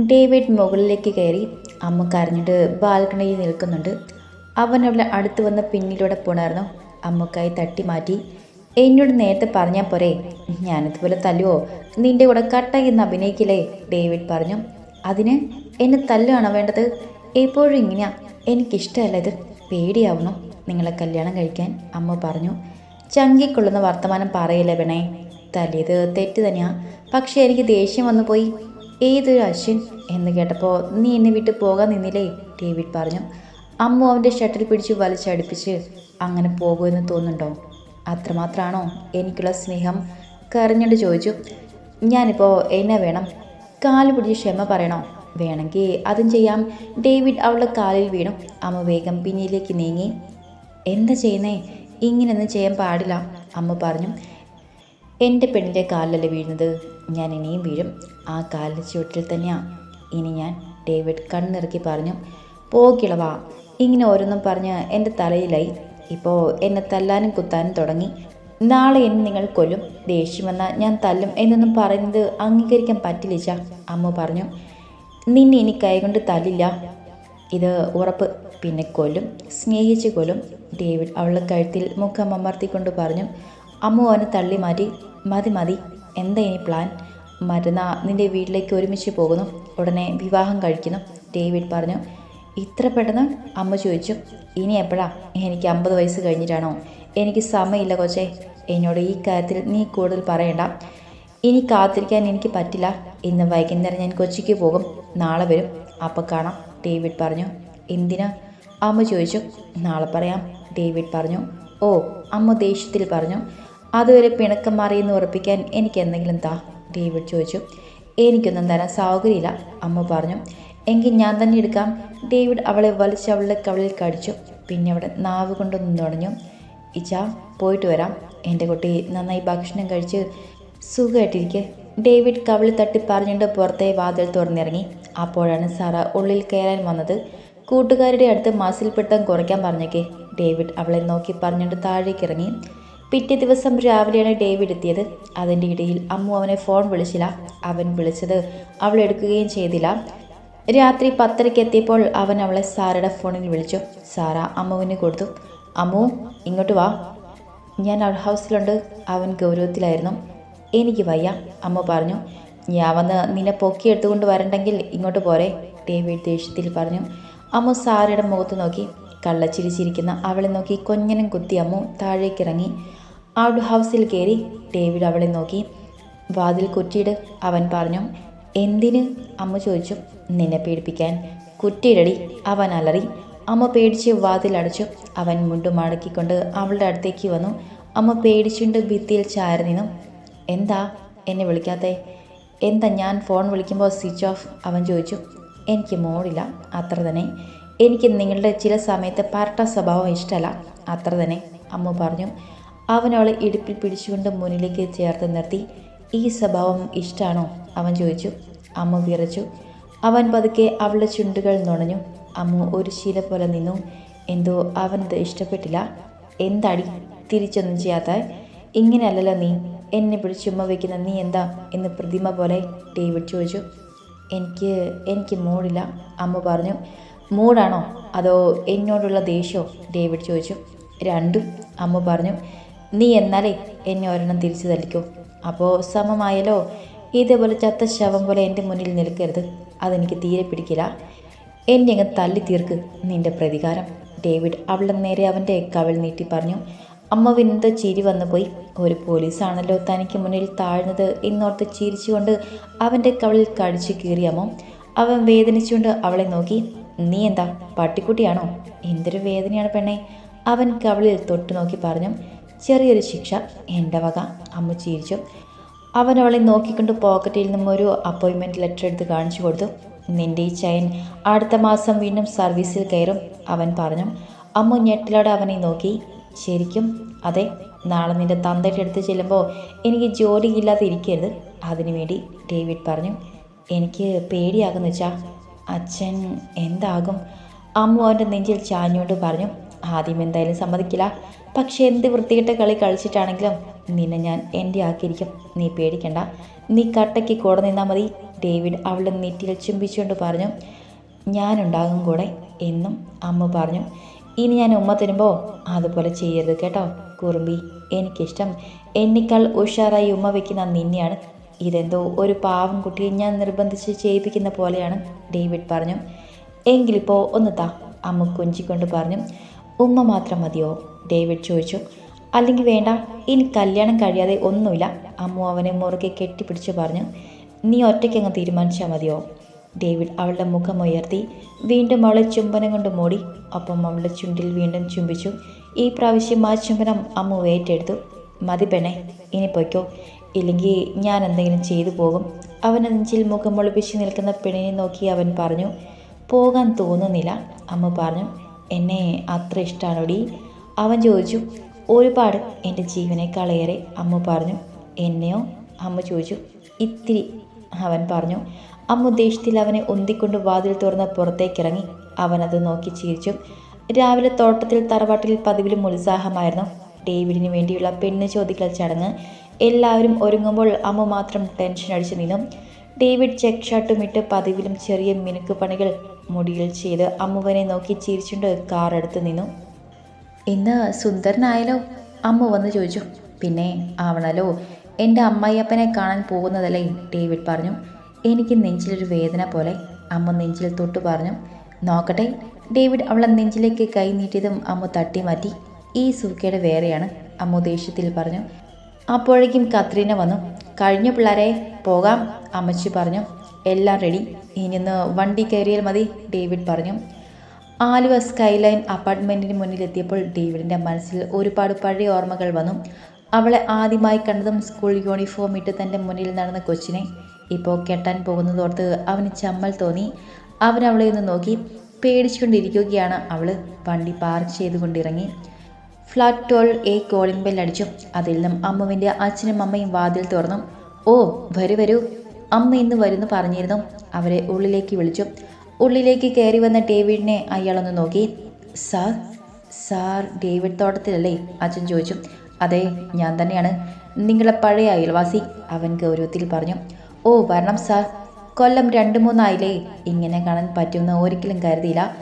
David മുകളിലേക്ക് കയറി അമ്മ കരഞ്ഞിട്ട് ബാൽക്കണിയിൽ നിൽക്കുന്നുണ്ട്. അവൻ അവളെ അടുത്ത് വന്ന് പിന്നിലൂടെ പുണർന്നു അമ്മക്കായി തട്ടി മാറ്റി എന്നോട് നേരത്തെ പറഞ്ഞാൽ പോരെ ഞാനിതുപോലെ തല്ലുവോ? നിന്റെ കൂടെ കട്ടായി എന്ന് അഭിനയിക്കില്ലേ? ഡേവിഡ് പറഞ്ഞു. അതിന് എന്നെ തല്ലുകയാണോ വേണ്ടത്? എപ്പോഴും ഇങ്ങനെയാ. എനിക്കിഷ്ടമല്ല ഇത്. പേടിയാവുന്നു നിങ്ങളെ കല്യാണം കഴിക്കാൻ അമ്മ പറഞ്ഞു. ചങ്കിക്കൊള്ളുന്ന വർത്തമാനം പറയില്ല പെണേ തല്ലിയത് തെറ്റ് തന്നെയാ. പക്ഷേ എനിക്ക് ദേഷ്യം വന്നു പോയി ഏതൊരു അശ്വിൻ എന്ന് കേട്ടപ്പോൾ നീ എന്നെ വിട്ട് പോകാൻ നിന്നില്ലേ? ഡേവിഡ് പറഞ്ഞു. അമ്മു അവന്റെ ഷട്ടിൽ പിടിച്ച് വലിച്ചടുപ്പിച്ച് അങ്ങനെ പോകുമെന്ന് തോന്നുന്നുണ്ടോ? അത്രമാത്രമാണോ എനിക്കുള്ള സ്നേഹം? കരഞ്ഞിട്ട് ചോദിച്ചു. ഞാനിപ്പോൾ എന്നെ വേണം? കാൽ പിടിച്ച് ക്ഷമ പറയണോ? വേണമെങ്കിൽ അതും ചെയ്യാം. ഡേവിഡ് അവളുടെ കാലിൽ വീണു. അമ്മ വേഗം പിന്നിലേക്ക് നീങ്ങി. എന്താ ചെയ്യുന്നേ? ഇങ്ങനെയൊന്നും ചെയ്യാൻ പാടില്ല അമ്മ പറഞ്ഞു. എന്റെ പെണ്ണിന്റെ കാലിലല്ലേ വീഴുന്നത്? ഞാൻ ഇനിയും വീഴും. ആ കാലിന്റെ ചുവട്ടിൽ തന്നെയാണ് ഇനി ഞാൻ ഡേവിഡ് കണ്ണിറക്കി പറഞ്ഞു പോകിളവാ ഇങ്ങനെ ഓരോന്നും പറഞ്ഞ് എന്റെ തലയിലായി. ഇപ്പോൾ എന്നെ തല്ലാനും കുത്താനും തുടങ്ങി. നാളെ എന്നെ നിങ്ങൾ കൊല്ലും. ദേഷ്യം വന്നാൽ ഞാൻ തല്ലും എന്നൊന്നും പറയുന്നത് അംഗീകരിക്കാൻ പറ്റില്ല ചാ അമ്മ പറഞ്ഞു നിന്നെ ഇനി കൈകൊണ്ട് തല്ലില്ല. ഇത് ഉറപ്പ്. പിന്നെ കൊല്ലും. സ്നേഹിച്ച് കൊല്ലും. ഡേവിഡ് അവളുടെ കഴുത്തിൽ മുഖം അമർത്തിക്കൊണ്ട് പറഞ്ഞു അമ്മു അവനെ തള്ളി മാറ്റി മതി മതി എന്താ ഇനി പ്ലാൻ മരുന്നാ നിന്റെ വീട്ടിലേക്ക് ഒരുമിച്ച് പോകുന്നു. ഉടനെ വിവാഹം കഴിക്കുന്നു ഡേവിഡ് പറഞ്ഞു. ഇത്ര പെട്ടെന്ന് അമ്മ ചോദിച്ചു ഇനി എപ്പോഴാ? എനിക്ക് അമ്പത് വയസ്സ് കഴിഞ്ഞിട്ടാണോ? എനിക്ക് സമയമില്ല കൊച്ചേ. എന്നോട് ഈ കാര്യത്തിൽ നീ കൂടുതൽ പറയണ്ട. ഇനി കാത്തിരിക്കാൻ എനിക്ക് പറ്റില്ല. ഇന്ന് വൈകുന്നേരം ഞാൻ കൊച്ചിക്ക് പോകും. നാളെ വരും. അപ്പം കാണാം ഡേവിഡ് പറഞ്ഞു. എന്തിനാ? അമ്മ ചോദിച്ചു. നാളെ പറയാം ഡേവിഡ് പറഞ്ഞു. ഓ അമ്മ ദേഷ്യത്തിൽ പറഞ്ഞു. അതുവരെ പിണക്കം മാറിയെന്ന് ഉറപ്പിക്കാൻ എനിക്ക് എന്തെങ്കിലും താ ഡേവിഡ് ചോദിച്ചു. എനിക്കൊന്നും തരാൻ സൗകര്യമില്ല അമ്മ പറഞ്ഞു. എങ്കിൽ ഞാൻ തന്നെ എടുക്കാം. ഡേവിഡ് അവളെ വലിച്ച് അവളുടെ കവളിൽ കടിച്ചു. പിന്നെ അവിടെ നാവ് കൊണ്ടൊന്നും തുടങ്ങും ഇച്ച പോയിട്ട് വരാം. എന്റെ കുട്ടി നന്നായി ഭക്ഷണം കഴിച്ച് സുഖമായിട്ടിരിക്കെ. ഡേവിഡ് കവിളിൽ തട്ടി പറഞ്ഞുകൊണ്ട് പുറത്തെ വാതിൽ തുറന്നിറങ്ങി. അപ്പോഴാണ് സാറ ഉള്ളിൽ കയറാൻ വന്നത്. കൂട്ടുകാരുടെ അടുത്ത് മസിൽ പിട്ടം കുറയ്ക്കാൻ പറഞ്ഞേക്കെ ഡേവിഡ് അവളെ നോക്കി പറഞ്ഞുകൊണ്ട് താഴേക്ക് ഇറങ്ങി പിറ്റേ ദിവസം രാവിലെയാണ് ഡേവിഡ് എത്തിയത്. അതിന്റെ ഇടയിൽ അമ്മു അവനെ ഫോൺ വിളിച്ചില്ല. അവൻ വിളിച്ചത് അവൾ എടുക്കുകയും ചെയ്തില്ല. രാത്രി പത്തരയ്ക്ക് എത്തിയപ്പോൾ അവൻ അവളെ സാറയുടെ ഫോണിൽ വിളിച്ചു. സാറ അമ്മുവിന് കൊടുത്തു. അമ്മു ഇങ്ങോട്ട് വാ. ഞാൻ ഔട്ട് ഹൗസിലുണ്ട്. അവൻ ഗൗരവത്തിലായിരുന്നു. എനിക്ക് വയ്യ അമ്മ പറഞ്ഞു. ഞാൻ വന്ന് നിന്നെ പൊക്കി എടുത്തുകൊണ്ട് വരണ്ടെങ്കിൽ ഇങ്ങോട്ട് പോരെ ഡേവിഡ് ദേഷ്യത്തിൽ പറഞ്ഞു. അമ്മ സാറയുടെ മുഖത്ത് നോക്കി. കള്ളച്ചിരിച്ചിരിക്കുന്ന അവളെ നോക്കി കൊഞ്ഞനം കുത്തി അമ്മു താഴേക്കിറങ്ങി. ഔട്ട് ഹൗസിൽ കയറി ഡേവിഡ് അവളെ നോക്കി. വാതിൽ കുറ്റിയിട് അവൻ പറഞ്ഞു എന്തിന്? അമ്മ ചോദിച്ചു നിന്നെ പേടിപ്പിക്കാൻ. കുറ്റിയിടടി അവൻ അലറി. അമ്മ പേടിച്ച് വാതിലടച്ചു അവൻ മുണ്ടു മടക്കിക്കൊണ്ട് അവളുടെ അടുത്തേക്ക് വന്നു. അമ്മ പേടിച്ചുകൊണ്ട് ഭിത്തിയിൽ ചാരി നിന്നു. എന്താ? എന്നെ വിളിക്കാത്തേ? എന്താ ഞാൻ ഫോൺ വിളിക്കുമ്പോൾ സ്വിച്ച് ഓഫ് അവൻ ചോദിച്ചു. എനിക്ക് മോടില്ല അത്ര തന്നെ. എനിക്ക് നിങ്ങളുടെ ചില സമയത്ത് പരട്ട സ്വഭാവം ഇഷ്ടമല്ല അത്ര തന്നെ അമ്മ പറഞ്ഞു. അവൻ അവളെ ഇടുപ്പിൽ പിടിച്ചുകൊണ്ട് മുന്നിലേക്ക് ചേർത്ത് നിർത്തി ഈ സ്വഭാവം ഇഷ്ടമാണോ അവൻ ചോദിച്ചു. അമ്മ വിറച്ചു. അവൻ പതുക്കെ അവളുടെ ചുണ്ടുകൾ നുണഞ്ഞു. അമ്മ ഒരു ശീല പോലെ നിന്നു. എന്തോ അവനത് ഇഷ്ടപ്പെട്ടില്ല. എന്താടി? തിരിച്ചൊന്നും ചെയ്യാത്ത. ഇങ്ങനെയല്ലല്ലോ നീ. എന്നെ പിടിച്ച് പിടിച്ചുമ്മ വയ്ക്കുന്ന നീ എന്താ? എന്ന് പ്രതിമ പോലെ ഡേവിഡ് ചോദിച്ചു. എനിക്ക് എനിക്ക് മൂടില്ല അമ്മ പറഞ്ഞു. മൂടാണോ? അതോ എന്നോടുള്ള ദേഷ്യമോ ഡേവിഡ് ചോദിച്ചു. രണ്ടും അമ്മ പറഞ്ഞു. നീ എന്നാലേ എന്നെ ഒരെണ്ണം തിരിച്ചു തല്ലിക്കോ അപ്പോൾ സമമായല്ലോ. ഇതേപോലെ ചത്ത ശവം പോലെ എന്റെ മുന്നിൽ നിൽക്കരുത്. അതെനിക്ക് തീരെ പിടിക്കില്ല. എന്നെ അങ്ങ് തല്ലി തീർക്ക് നിന്റെ പ്രതികാരം. ഡേവിഡ് അവളെ നേരെ അവന്റെ കവിൾ നീട്ടി പറഞ്ഞു. അമ്മ വിന്ത ചിരി വന്നു പോയി. ഒരു പോലീസാണല്ലോ തനിക്ക് മുന്നിൽ താഴ്ന്നത് എന്നോർത്ത് ചിരിച്ചുകൊണ്ട് അവന്റെ കവിളിൽ കടിച്ചു കീറിയമ്മോ അവൻ വേദനിച്ചുകൊണ്ട് അവളെ നോക്കി. നീ എന്താ പട്ടിക്കുട്ടിയാണോ? എന്തൊരു വേദനയാണ് പെണ്ണെ. അവൻ കവിളിൽ തൊട്ടു നോക്കി പറഞ്ഞു. ചെറിയൊരു ശിക്ഷ എന്റെ വക. അമ്മ ചിരിച്ചു. അവൻ അവളെ നോക്കിക്കൊണ്ട് പോക്കറ്റിൽ നിന്നും ഒരു അപ്പോയിൻമെന്റ് ലെറ്റർ എടുത്ത് കാണിച്ചു കൊടുത്തു. നിന്റെ ഈ ചൈൻ അടുത്ത മാസം വീണ്ടും സർവീസിൽ കയറും അവൻ പറഞ്ഞു. അമ്മ ഞെട്ടിലോടെ അവനെ നോക്കി. ശരിക്കും? അതെ. നാളെ നിന്റെ തന്തയുടെ അടുത്ത് ചെല്ലുമ്പോൾ എനിക്ക് ജോലിയില്ലാതെ ഇരിക്കരുത് അതിനുവേണ്ടി ഡേവിഡ് പറഞ്ഞു. എനിക്ക് പേടിയാകുന്നു വെച്ചാൽ അച്ഛൻ എന്താകും? അമ്മു അവന്റെ നെഞ്ചിൽ ചാഞ്ഞുകൊണ്ട് പറഞ്ഞു. ആദ്യം എന്തായാലും സമ്മതിക്കില്ല. പക്ഷെ എന്ത് വൃത്തികെട്ട കളി കളിച്ചിട്ടാണെങ്കിലും നിന്നെ ഞാൻ എന്റെ ആക്കിയിരിക്കും. നീ പേടിക്കണ്ട. നീ കട്ടയ്ക്ക് കൂടെ നിന്നാൽ മതി. ഡേവിഡ് അവളുടെ നെറ്റിയിൽ ചുംബിച്ചുകൊണ്ട് പറഞ്ഞു. ഞാനുണ്ടാകും കൂടെ എന്നും അമ്മ പറഞ്ഞു. ഇനി ഞാൻ ഉമ്മ തരുമ്പോൾ അതുപോലെ ചെയ്യരുത് കേട്ടോ. കുറുമ്പി എനിക്കിഷ്ടം. എന്നേക്കാൾ ഉഷാറായി ഉമ്മ വയ്ക്കുന്ന നിന്നെയാണ്. ഇതെന്തോ ഒരു പാവം കുട്ടിയെ ഞാൻ നിർബന്ധിച്ച് ചെയ്യിപ്പിക്കുന്ന പോലെയാണ് ഡേവിഡ് പറഞ്ഞു. എങ്കിലിപ്പോൾ ഒന്ന് താ അമ്മ കൊഞ്ചിക്കൊണ്ട് പറഞ്ഞു. ഉമ്മ മാത്രം മതിയോ? ഡേവിഡ് ചോദിച്ചു. അല്ലെങ്കിൽ വേണ്ട ഇനി കല്യാണം കഴിയാതെ ഒന്നുമില്ല അമ്മു അവനെ മുറുകെ കെട്ടിപ്പിടിച്ച് പറഞ്ഞു. നീ ഒറ്റയ്ക്കങ്ങ് തീരുമാനിച്ചാൽ മതിയോ? ഡേവിഡ് അവളുടെ മുഖം ഉയർത്തി. വീണ്ടും അവളെ ചുംബനം കൊണ്ട് മൂടി. ഒപ്പം അവളുടെ ചുണ്ടിൽ വീണ്ടും ചുംബിച്ചു. ഈ പ്രാവശ്യം ആ ചുംബനം അമ്മു ഏറ്റെടുത്തു. മതി പെണ്ണെ ഇനി പൊയ്ക്കോ. ഇല്ലെങ്കിൽ ഞാൻ എന്തെങ്കിലും ചെയ്തു പോകും. അവൻ നെഞ്ചിൽ മുഖം ഒളിപ്പിച്ച് നിൽക്കുന്ന പെണ്ണിനെ നോക്കി അവൻ പറഞ്ഞു. പോകാൻ തോന്നുന്നില്ല അമ്മ പറഞ്ഞു. എന്നെ അത്ര ഇഷ്ടമാണോടി അവൻ ചോദിച്ചു. ഒരുപാട്. എന്റെ ജീവനേക്കാളേറെ അമ്മ പറഞ്ഞു. എന്നെയോ? അമ്മ ചോദിച്ചു. ഇത്തിരി അവൻ പറഞ്ഞു. അമ്മ ദേഷ്യത്തിൽ അവനെ ഒന്തിക്കൊണ്ട് വാതിൽ തുറന്ന് പുറത്തേക്കിറങ്ങി. അവനത് നോക്കി ചിരിച്ചു. രാവിലെ തോട്ടത്തിൽ തറവാട്ടിൽ പതിവിലും ഉത്സാഹമായിരുന്നു. ഡേവിഡിന് വേണ്ടിയുള്ള പെണ്ണ് ചോദിക്കൽ ചടങ്ങ് എല്ലാവരും ഒരുങ്ങുമ്പോൾ അമ്മ മാത്രം ടെൻഷൻ അടിച്ചു നിന്നു. ഡേവിഡ് ചെക്ക് ഷർട്ടും ഇട്ട് പതിവിലും ചെറിയ മിനുക്ക് പണികൾ മുടിയിൽ ചെയ്ത് അമ്മുവനെ നോക്കി ചിരിച്ചുകൊണ്ട് കാർ എടുത്ത് നിന്നു. ഇന്ന് സുന്ദരനായാലോ അമ്മ വന്ന് ചോദിച്ചു. പിന്നെ ആവണല്ലോ. എന്റെ അമ്മായിയപ്പനെ കാണാൻ പോകുന്നതല്ലേ? ഡേവിഡ് പറഞ്ഞു. എനിക്ക് നെഞ്ചിലൊരു വേദന പോലെ അമ്മ നെഞ്ചിൽ തൊട്ടു പറഞ്ഞു. നോക്കട്ടെ. ഡേവിഡ് അവളെ നെഞ്ചിലേക്ക് കൈ നീട്ടിയതും അമ്മ തട്ടി മാറ്റി. ഈ സൂക്കയുടെ വേറെയാണ് അമ്മ ദേഷ്യത്തിൽ പറഞ്ഞു. അപ്പോഴേക്കും കത്രീന വന്നു. കഴിഞ്ഞ പിള്ളേരെ പോകാം അമ്മച്ചി പറഞ്ഞു. എല്ലാം റെഡി ഇനിന്ന് വണ്ടി കയറിയാൽ മതി ഡേവിഡ് പറഞ്ഞു. ആലുവ സ്കൈലൈൻ അപ്പാർട്ട്മെന്റിന് മുന്നിലെത്തിയപ്പോൾ ഡേവിഡിന്റെ മനസ്സിൽ ഒരുപാട് പഴയ ഓർമ്മകൾ വന്നു. അവളെ ആദ്യമായി കണ്ടതും സ്കൂൾ യൂണിഫോം ഇട്ട് തന്റെ മുന്നിൽ നടന്ന കൊച്ചിനെ. ഇപ്പോൾ കെട്ടാൻ പോകുന്നതോർത്ത് അവന് ചമ്മൽ തോന്നി. അവൻ അവളെ ഒന്ന് നോക്കി പേടിച്ചുകൊണ്ടിരിക്കുകയാണ് അവൾ വണ്ടി പാർക്ക് ചെയ്തുകൊണ്ടിറങ്ങി. ഫ്ലാറ്റ് ടോൾ എ കോളിംഗ് ബെൽ അടിച്ചു. അതിൽ നിന്നും അമ്മുവിന്റെ അച്ഛനും അമ്മയും വാതിൽ തുറന്നു. ഓ വരൂ വരൂ അമ്മ ഇന്ന് വരുന്നു പറഞ്ഞിരുന്നു. അവരെ ഉള്ളിലേക്ക് വിളിച്ചു. ഉള്ളിലേക്ക് കയറി വന്ന ഡേവിഡിനെ അയാളൊന്ന് നോക്കി. സാർ സാർ ഡേവിഡ് തോട്ടത്തിലല്ലേ? അച്ഛൻ ചോദിച്ചു. അതെ ഞാൻ തന്നെയാണ്. നിങ്ങളെ പഴയ അയൽവാസി അവൻ ഗൗരവത്തിൽ പറഞ്ഞു. ഓ വരണം സാർ. കൊല്ലം രണ്ട് മൂന്നായില്ലേ ഇങ്ങനെ കാണാൻ പറ്റുമെന്ന് ഒരിക്കലും കരുതിയില്ല.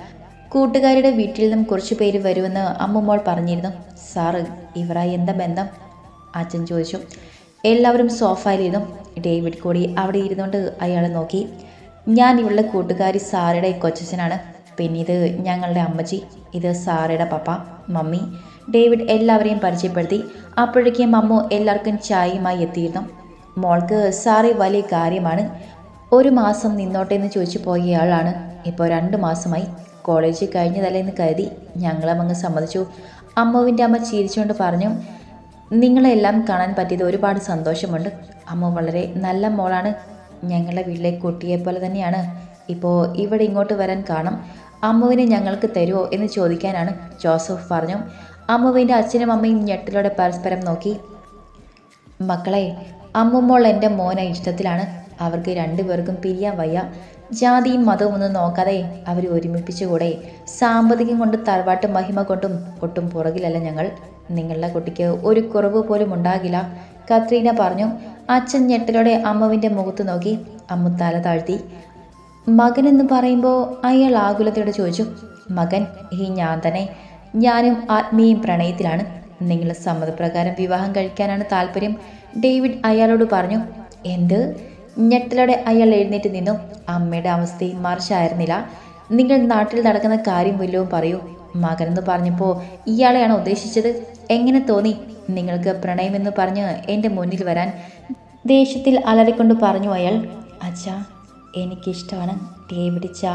കൂട്ടുകാരുടെ വീട്ടിൽ നിന്നും കുറച്ച് പേര് വരുമെന്ന് അമ്മുമോൾ പറഞ്ഞിരുന്നു. സാറ് ഇവരായി എന്താ ബന്ധം? അച്ഛൻ ചോദിച്ചു. എല്ലാവരും സോഫയിലിരുന്നു. ഡേവിഡ് കൂടി അവിടെ ഇരുന്നുകൊണ്ട് അയാളെ നോക്കി. ഞാൻ ഇവളുടെ കൂട്ടുകാരി സാറയുടെ കൊച്ചനാണ് പിന്നെ ഇത് ഞങ്ങളുടെ അമ്മച്ചി ഇത് സാറയുടെ പപ്പ മമ്മി. ഡേവിഡ് എല്ലാവരെയും പരിചയപ്പെടുത്തി. അപ്പോഴേക്കും അമ്മു എല്ലാവർക്കും ചായയുമായി എത്തിയിരുന്നു. മോൾക്ക് സാറി വലിയ കാര്യമാണ്. ഒരു മാസം നിന്നോട്ടെ എന്ന് ചോദിച്ചു പോയയാളാണ് ഇപ്പോൾ രണ്ട് മാസമായി. കോളേജ് കഴിഞ്ഞതല്ലേ എന്ന് കരുതി ഞങ്ങളും അങ്ങ് സമ്മതിച്ചു. അമ്മുവിന്റെ അമ്മ ചിരിച്ചുകൊണ്ട് പറഞ്ഞു നിങ്ങളെല്ലാം കാണാൻ പറ്റിയത് ഒരുപാട് സന്തോഷമുണ്ട്. അമ്മ വളരെ നല്ല മോളാണ്. ഞങ്ങളുടെ വീട്ടിലെ കുട്ടിയെ പോലെ തന്നെയാണ്. ഇപ്പോൾ ഇവിടെ ഇങ്ങോട്ട് വരാൻ കാണും അമ്മുവിനെ ഞങ്ങൾക്ക് തരുമോ എന്ന് ചോദിക്കാനാണ് ജോസഫ് പറഞ്ഞു. അമ്മുവിന്റെ അച്ഛനും അമ്മയും ഞെട്ടിലൂടെ പരസ്പരം നോക്കി. മക്കളെ അമ്മുമ്മോൾ എന്റെ മോനെ ഇഷ്ടത്തിലാണ്. അവർക്ക് രണ്ടുപേർക്കും പിരിയാൻ വയ്യ. ജാതിയും മതവും ഒന്നും നോക്കാതെ അവർ ഒരുമിപ്പിച്ചുകൂടെ സാമ്പത്തികം കൊണ്ട് തറവാട്ട് മഹിമ കൊണ്ടും ഒട്ടും പുറകിലല്ല ഞങ്ങൾ. നിങ്ങളുടെ കുട്ടിക്ക് ഒരു കുറവ് പോലും ഉണ്ടാകില്ല. കത്രീന പറഞ്ഞു അച്ഛൻ ഞെട്ടലോടെ അമ്മുവിന്റെ മുഖത്ത് നോക്കി അമ്മു തല താഴ്ത്തി. മകൻ എന്ന് പറയുമ്പോൾ അയാൾ ആകുലതയോടെ ചോദിച്ചു മകൻ ഈ ഞാൻ തന്നെ. ഞാനും ആത്മീയും പ്രണയത്തിലാണ്. നിങ്ങളുടെ സമ്മതപ്രകാരം വിവാഹം കഴിക്കാനാണ് താല്പര്യം. ഡേവിഡ് അയാളോട് പറഞ്ഞു എന്ത്? ഞെട്ടലോടെ അയാൾ എഴുന്നേറ്റ് നിന്നു. അമ്മയുടെ അവസ്ഥയും മറിച്ചായിരുന്നില്ല. നിങ്ങൾ നാട്ടിൽ നടക്കുന്ന കാര്യം വല്ലതും പറയൂ. മകനെന്ന് പറഞ്ഞപ്പോൾ ഇയാളെയാണ് ഉദ്ദേശിച്ചത്? എങ്ങനെ തോന്നി? നിങ്ങൾക്ക് പ്രണയമെന്ന് പറഞ്ഞ് എന്റെ മുന്നിൽ വരാൻ ദേഷ്യത്തിൽ അലറിക്കൊണ്ട് പറഞ്ഞു അയാൾ. അച്ഛാ എനിക്കിഷ്ടമാണ് ഡേവിഡ് പിടിച്ച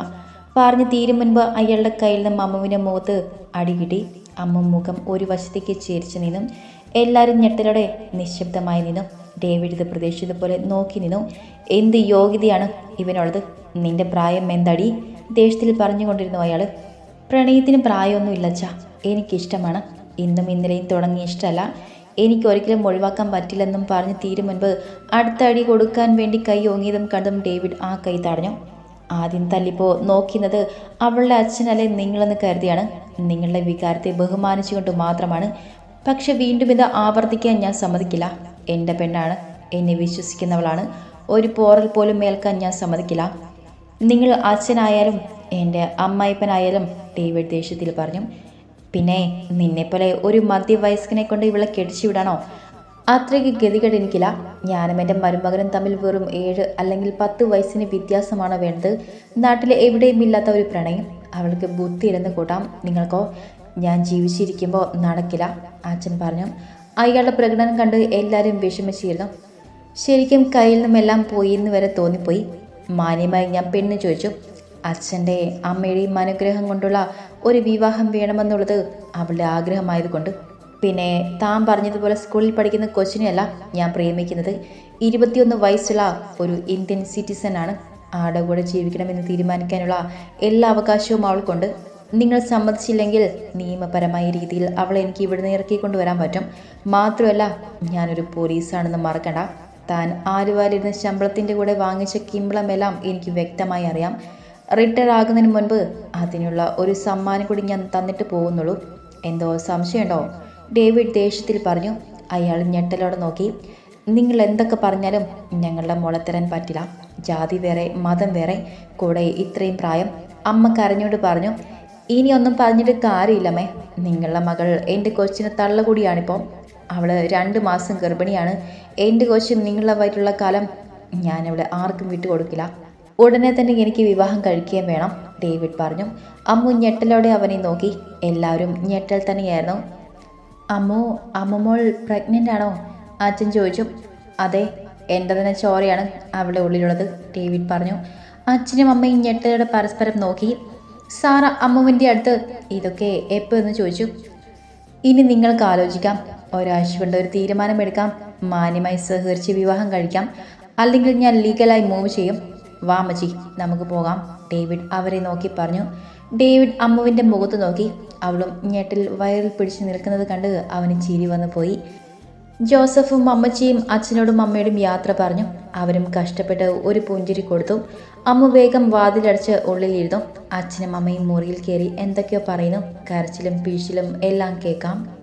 പറഞ്ഞു തീരും മുൻപ് അയാളുടെ കയ്യിൽ നിന്ന് അമ്മുവിന്റെ മുഖത്ത് അടികിടി അമ്മ മുഖം ഒരു വശത്തേക്ക് ചേരിച്ചു നിന്നും. എല്ലാവരും ഞെട്ടലോടെ നിശബ്ദമായി നിന്നു. ഡേവിഡ് ഇത് പ്രതീക്ഷിച്ചതുപോലെ നോക്കി നിന്നു. എന്ത് യോഗ്യതയാണ് ഇവനുള്ളത്? നിന്റെ പ്രായം എന്തടി? ദേഷ്യത്തിൽ പറഞ്ഞുകൊണ്ടിരുന്നു അയാൾ പ്രണയത്തിന് പ്രായമൊന്നും അച്ഛാ. എനിക്കിഷ്ടമാണ്. ഇന്നും ഇന്നലെയും തുടങ്ങിയ ഇഷ്ടമല്ല. എനിക്ക് ഒരിക്കലും ഒഴിവാക്കാൻ പറ്റില്ലെന്നും പറഞ്ഞ് തീരും മുൻപ് അടുത്ത അടി കൊടുക്കാൻ വേണ്ടി കൈ ഓങ്ങിയതും കണ്ടും ഡേവിഡ് ആ കൈ തടഞ്ഞു. ആദ്യം തല്ലിപ്പോൾ നോക്കുന്നത് അവളുടെ അച്ഛനല്ലെ നിങ്ങളെന്ന് കരുതിയാണ്. നിങ്ങളുടെ വികാരത്തെ ബഹുമാനിച്ചുകൊണ്ട് മാത്രമാണ്. പക്ഷെ വീണ്ടും ഇത് ആവർത്തിക്കാൻ ഞാൻ സമ്മതിക്കില്ല. എന്റെ പെണ്ണാണ്. എന്നെ വിശ്വസിക്കുന്നവളാണ്. ഒരു പോറൽ പോലും മേൽക്കാൻ ഞാൻ സമ്മതിക്കില്ല. നിങ്ങൾ അച്ഛനായാലും എന്റെ അമ്മായിപ്പനായാലും ഡേവിഡ് ദേഷ്യത്തിൽ പറഞ്ഞു. പിന്നെ നിന്നെപ്പോലെ ഒരു മധ്യവയസ്കനെ കൊണ്ട് ഇവളെ കെടിച്ചു വിടാണോ അത്രയ്ക്ക് ഗതികേട് എനിക്കില്ല. ഞാനും എന്റെ മരുമകനും തമ്മിൽ വെറും ഏഴ് അല്ലെങ്കിൽ പത്ത് വയസ്സിന് വ്യത്യാസമാണ് വേണ്ടത്? നാട്ടിൽ എവിടെയും ഇല്ലാത്ത ഒരു പ്രണയം. അവൾക്ക് ബുദ്ധി ഇരുന്ന് കൂട്ടാം. നിങ്ങൾക്കോ? ഞാൻ ജീവിച്ചിരിക്കുമ്പോൾ നടക്കില്ല അച്ഛൻ പറഞ്ഞു. അയാളുടെ പ്രകടനം കണ്ട് എല്ലാവരും വിഷമിച്ചിരുന്നു. ശരിക്കും കയ്യിൽ നിന്നുമെല്ലാം പോയി എന്ന് വരെ തോന്നിപ്പോയി. മാന്യമായി ഞാൻ പെണ്ണ് ചോദിച്ചു അച്ഛന്റെ അമ്മയുടെയും അനുഗ്രഹം കൊണ്ടുള്ള ഒരു വിവാഹം വേണമെന്നുള്ളത് അവളുടെ ആഗ്രഹമായതുകൊണ്ട്. പിന്നെ താൻ പറഞ്ഞതുപോലെ സ്കൂളിൽ പഠിക്കുന്ന കൊച്ചിനെയല്ല ഞാൻ പ്രേമിക്കുന്നത്. ഇരുപത്തിയൊന്ന് വയസ്സുള്ള ഒരു ഇന്ത്യൻ സിറ്റിസൺ ആണ് ആടെ കൂടെ ജീവിക്കണമെന്ന് തീരുമാനിക്കാനുള്ള എല്ലാ അവകാശവും അവൾക്കുണ്ട്. നിങ്ങൾ സമ്മതിച്ചില്ലെങ്കിൽ നിയമപരമായ രീതിയിൽ അവളെ എനിക്ക് ഇവിടുന്ന് ഇറക്കിക്കൊണ്ടുവരാൻ പറ്റും. മാത്രമല്ല ഞാനൊരു പോലീസാണെന്ന് മറക്കണ്ട. താൻ ആലുവാലിരുന്ന ശമ്പളത്തിന്റെ കൂടെ വാങ്ങിച്ച കിമ്പളമെല്ലാം എനിക്ക് വ്യക്തമായി അറിയാം. റിട്ടയർ ആകുന്നതിന് മുൻപ് അതിനുള്ള ഒരു സമ്മാനം കൂടി ഞാൻ തന്നിട്ട് പോകുന്നുള്ളൂ. എന്തോ സംശയമുണ്ടോ? ഡേവിഡ് ദേഷ്യത്തിൽ പറഞ്ഞു. അയാൾ ഞെട്ടലോടെ നോക്കി. നിങ്ങൾ എന്തൊക്കെ പറഞ്ഞാലും ഞങ്ങളുടെ മുളത്തരാൻ പറ്റില്ല. ജാതി വേറെ മതം വേറെ കൂടെ ഇത്രയും പ്രായം. അമ്മ കരഞ്ഞോട് പറഞ്ഞു. ഇനി ഒന്നും പറഞ്ഞിട്ട് കാര്യമില്ലമ്മേ നിങ്ങളുടെ മകൾ എന്റെ കൊച്ചിന് തള്ള കൂടിയാണിപ്പോൾ അവൾ രണ്ട് മാസം ഗർഭിണിയാണ്. എന്റെ കൊച്ചിൻ നിങ്ങളുടെ വയറ്റുള്ള കാലം അവളെ ആർക്കും വിട്ടുകൊടുക്കില്ല. ഉടനെ തന്നെ എനിക്ക് വിവാഹം കഴിക്കുകയും വേണം ഡേവിഡ് പറഞ്ഞു. അമ്മു ഞെട്ടലോടെ അവനെ നോക്കി. എല്ലാവരും ഞെട്ടൽ തന്നെയായിരുന്നു. അമ്മു അമ്മുമോൾ പ്രഗ്നന്റ് ആണോ? അച്ഛൻ ചോദിച്ചു. അതെ എന്റെ തന്നെ ചോരയാണ് അവളുടെ ഉള്ളിലുള്ളത് ഡേവിഡ് പറഞ്ഞു. അച്ഛനും അമ്മയും ഞെട്ടലോടെ പരസ്പരം നോക്കി. സാറ അമ്മുവിന്റെ അടുത്ത് ഇതൊക്കെ എപ്പോൾ എന്ന് ചോദിച്ചു. ഇനി നിങ്ങൾക്ക് ആലോചിക്കാം. ഒരാഴ്ച കൊണ്ട് ഒരു തീരുമാനമെടുക്കാം. മാന്യമായി സഹകരിച്ച് വിവാഹം കഴിക്കാം. അല്ലെങ്കിൽ ഞാൻ ലീഗലായി മൂവ് ചെയ്യും. വാമജി നമുക്ക് പോകാം. ഡേവിഡ് അവരെ നോക്കി പറഞ്ഞു. ഡേവിഡ് അമ്മുവിന്റെ മുഖത്ത് നോക്കി. അവളും ഞെട്ടിൽ വയറിൽ പിടിച്ചു നിൽക്കുന്നത് കണ്ട് അവന് ചിരി വന്നു പോയി. ജോസഫും അമ്മച്ചിയും അച്ഛനോടും അമ്മയോടും യാത്ര പറഞ്ഞു. അവരും കഷ്ടപ്പെട്ട് ഒരു പുഞ്ചിരി കൊടുത്തു. അമ്മ വേഗം വാതിലടച്ച് ഉള്ളിലിരുന്നു അച്ഛനും അമ്മയും മുറിയിൽ കയറി എന്തൊക്കെയോ പറയുന്നു. കരച്ചിലും പിഴിച്ചിലും എല്ലാം കേൾക്കാം.